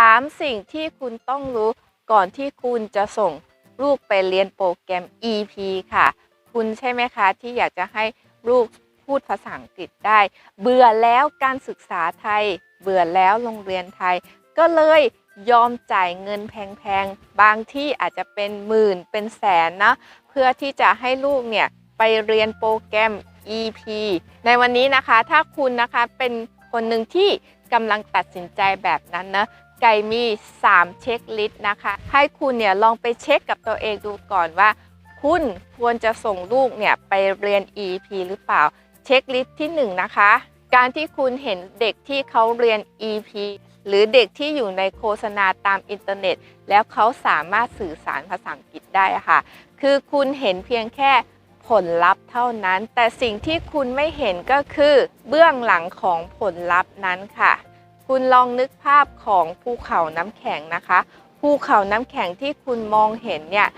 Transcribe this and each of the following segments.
3 สิ่งที่คุณต้องรู้ก่อนที่คุณจะส่งลูกไปเรียนโปรแกรม EP ค่ะ คุณใช่ไหมคะ ที่อยากจะให้ลูกพูดภาษาอังกฤษได้ เบื่อแล้วการศึกษาไทย เบื่อแล้วโรงเรียนไทย ก็เลยยอมจ่ายเงินแพงๆ บางที่อาจจะเป็นหมื่นเป็นแสนนะเพื่อที่จะให้ลูกเนี่ยไปเรียนโปรแกรม EP ในวันนี้นะคะ ถ้าคุณนะคะเป็นคนหนึ่งที่กำลังตัดสินใจแบบนั้นนะ ไก่มี 3 เช็คลิสต์นะคะ ให้คุณเนี่ยลองไปเช็คกับตัวเองดูก่อนว่า คุณควรจะส่งลูกเนี่ยไปเรียน EP หรือเปล่า เช็คลิสต์ที่ 1 นะคะ การที่คุณเห็นเด็กที่เขาเรียน EP หรือเด็กที่อยู่ในโฆษณาตามอินเทอร์เน็ต แล้วเขาสามารถสื่อสารภาษาอังกฤษได้ค่ะ คือคุณเห็นเพียงแค่ผลลัพธ์เท่านั้น แต่สิ่งที่คุณไม่เห็นก็คือ เบื้องหลังของผลลัพธ์นั้นค่ะ คุณลองนึกภาพของภูเขาน้ำแข็งนะคะ ภูเขาน้ำแข็งที่คุณมองเห็นเนี่ย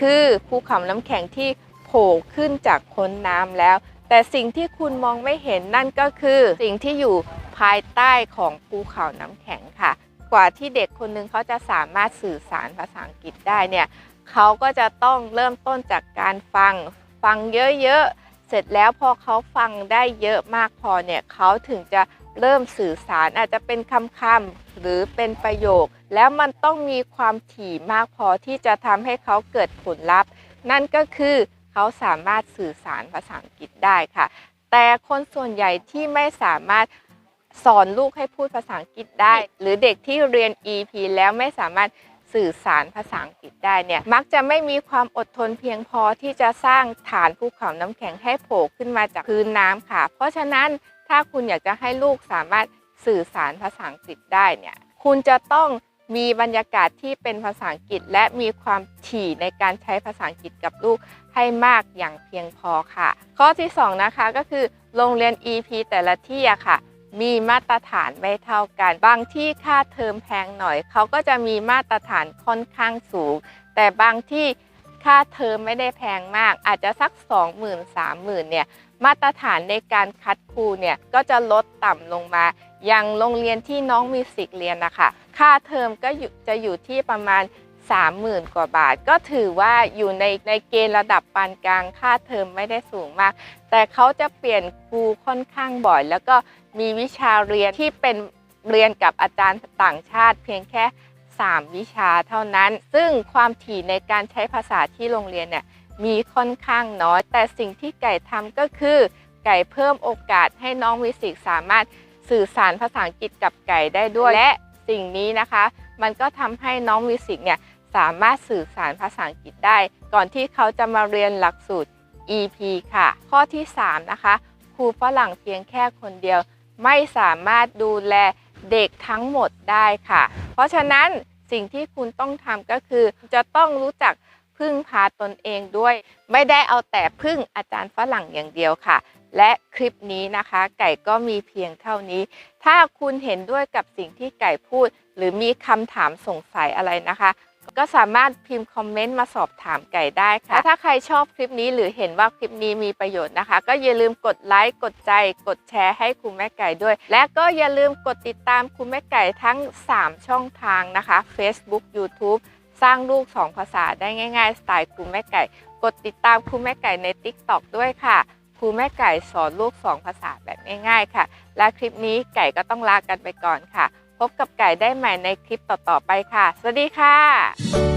คือภูเขาน้ำแข็งที่โผล่ขึ้นจากพ้นน้ำแล้ว แต่สิ่งที่คุณมองไม่เห็นนั่นก็คือสิ่งที่อยู่ภายใต้ของภูเขาน้ำแข็งค่ะ กว่าที่เด็กคนหนึงเขาจะสามารถสื่อสารภาษาอังกฤษได้เนี่ยเขาก็จะต้องเริ่มต้นจากการฟังฟังเยอะๆเสร็จแล้วพอเขาฟังได้เยอะมากพอเนี่ยเขาถึงจะ เริ่มสื่อสารอาจจะเป็นคำๆหรือเป็นประโยค แล้วมันต้องมีความถี่มากพอที่จะทำให้เขาเกิดผลลัพธ์ นั่นก็คือเขาสามารถสื่อสารภาษาอังกฤษได้ค่ะ แต่คนส่วนใหญ่ที่ไม่สามารถสอนลูกให้พูดภาษาอังกฤษได้ หรือเด็กที่เรียน EP แล้วไม่สามารถสื่อสารภาษาอังกฤษได้เนี่ยมักจะไม่มีความอดทนเพียงพอที่จะสร้างฐานภูเขาน้ำแข็งให้โผล่ขึ้นมาจากพื้นน้ำค่ะ เพราะฉะนั้น ถ้าคุณอยากจะให้ลูกสามารถสื่อสารภาษาอังกฤษได้เนี่ยคุณจะต้องมีบรรยากาศที่เป็นภาษาอังกฤษ และมีความถี่ในการใช้ภาษาอังกฤษกับลูกให้มากอย่างเพียงพอค่ะ ข้อที่สองนะคะก็คือโรงเรียน EP แต่ละที่อะค่ะ มีมาตรฐานไม่เท่ากัน บางที่ค่าเทอมแพงหน่อย เขาก็จะมีมาตรฐานค่อนข้างสูง แต่บางที่ ค่าเทอมไม่ได้แพงมาก อาจจะสัก 20,000 30,000เนี่ยมาตรฐานในการคัดครูเนี่ยก็จะลดต่ำลงมาอย่างโรงเรียนที่น้องมีสิทธิ์เรียนนะคะค่าเทอมก็จะอยู่ที่ประมาณ 30,000 กว่าบาท ก็ถือว่าอยู่ในในเกณฑ์ระดับปานกลางค่าเทอมไม่ได้สูงมาก แต่เขาจะเปลี่ยนครูค่อนข้างบ่อย แล้วก็มีวิชาเรียนที่เป็นเรียนกับอาจารย์ต่างชาติเพียงแค่ 3 วิชาเท่านั้น ซึ่งความถี่ในการใช้ภาษาที่โรงเรียนเนี่ยมีค่อนข้างน้อย แต่สิ่งที่ไก่ทำก็คือ ไก่เพิ่มโอกาสให้น้องมิสิกสามารถสื่อสารภาษาอังกฤษกับไก่ได้ด้วย และสิ่งนี้นะคะ มันก็ทำให้น้องมิสิกเนี่ยสามารถสื่อสารภาษาอังกฤษได้ ก่อนที่เขาจะมาเรียนหลักสูตร EP ค่ะ ข้อที่ 3 นะคะ ครูฝรั่งเพียงแค่คนเดียว ไม่สามารถดูแล เด็กทั้งหมดได้ค่ะ เพราะฉะนั้นสิ่งที่คุณต้องทำก็คือ จะต้องรู้จักพึ่งพาตนเองด้วย ไม่ได้เอาแต่พึ่งอาจารย์ฝรั่งอย่างเดียวค่ะ และคลิปนี้นะคะ ไก่ก็มีเพียงเท่านี้ ถ้าคุณเห็นด้วยกับสิ่งที่ไก่พูด หรือมีคำถามสงสัยอะไรนะคะ ก็สามารถพิมพ์คอมเมนต์มาสอบถามไก่ได้ค่ะ ถ้าใครชอบคลิปนี้หรือเห็นว่าคลิปนี้มีประโยชน์นะคะ ก็อย่าลืมกดไลค์ กดใจ กดแชร์ให้คุณแม่ไก่ด้วย และก็อย่าลืมกดติดตามคุณแม่ไก่ทั้ง 3 ช่องทางนะคะ Facebook YouTube สร้างลูก 2 ภาษาได้ง่าย ๆ สไตล์ครูแม่ไก่ กดติดตามครูแม่ไก่ใน TikTok ด้วยค่ะครูแม่ไก่สอนลูก 2 ภาษาแบบง่ายๆค่ะ และคลิปนี้ไก่ก็ต้องลากันไปก่อนค่ะ พบกับไก่ได้ใหม่ในคลิปต่อๆไปค่ะ สวัสดีค่ะ